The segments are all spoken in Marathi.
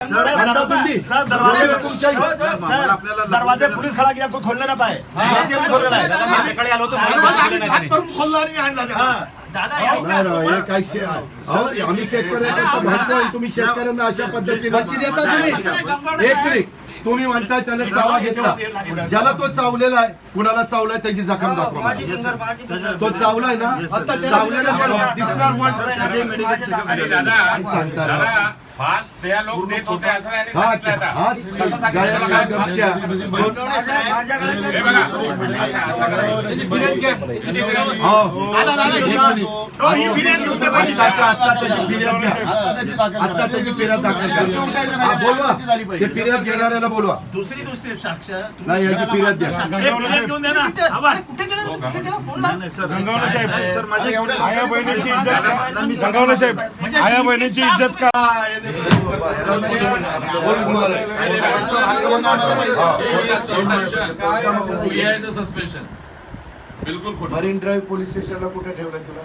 दरवाजे तुमच्या सर दरवाजे पुलिस खड़ा किया कोई खोलने ना पाए ATM खोल रहा है मी सकाळी आलो होतो मला माहिती नाही. त्यांनी. हाँ. नाही राव, हे. काय शे- अहो, आम्ही शेतकऱ्यांना म्हणतोय तुम्ही शेतकऱ्यांना अशा पद्धतीने देता तुम्ही. एक मिनिट. तुम्ही म्हणताय त्याला चावा घेतला. ज्याला तो चावलेला आहे कुणाला चावलाय त्याची जखम दाखवा मला. तो चावलाय ना? चावलेला कोण? दिसणार सांगता फास्ट त्या लोक देत होते असं त्यांनी हा सांगितलं हे बघा असं- करा. किती? हो. फिर्याद घ्या. आत्ता त्याची फिर्याद दाखल करा. हा, बोलवा ते फिर्याद घेणाऱ्याला बोलवा दुसरी दुसरी साक्ष नाही याची फिर्याद द्या घेऊन ना. कुठे गेला कुठे गेला फोन लाव. गंगावणे साहेब आया बहिणीची इज्जत संगावणे साहेब आया बहिणीची इज्जत का? सस्पेन्शन बिलकुल मरीन ड्राईव्ह पोलीस स्टेशनला कुठे ठेवलं तुला?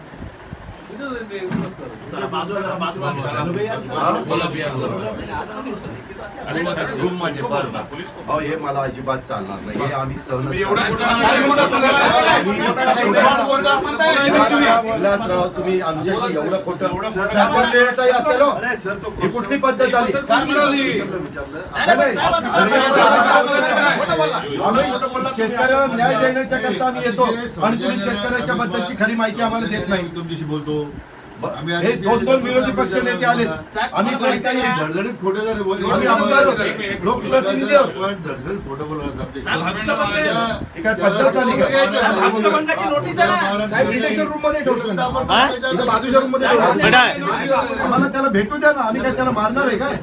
अहो हे मला अजिबात चालणार नाही हे आम्ही सहन विलासराव तुम्ही आमच्याशी एवढं खोटं हो. ही कुठली पद्धत झाली आम्ही शेतकऱ्याला न्याय देण्याच्या करता आम्ही येतो. आणि तुम्ही शेतकऱ्याच्या बद्दलची खरी माहिती आम्हाला देत नाही. तुमच्याशी बोलतो. हे दोन दोन विरोधी पक्ष नेते आले आम्ही कोणी काही धडधडीत खोटे जरी आहोत. लोकप्रतिनिधी आहोत. पण धडधडीत खोटं. हे झाली आम्हाला त्याला भेटू द्या ना. आम्ही काय त्याला मारणार आहे काय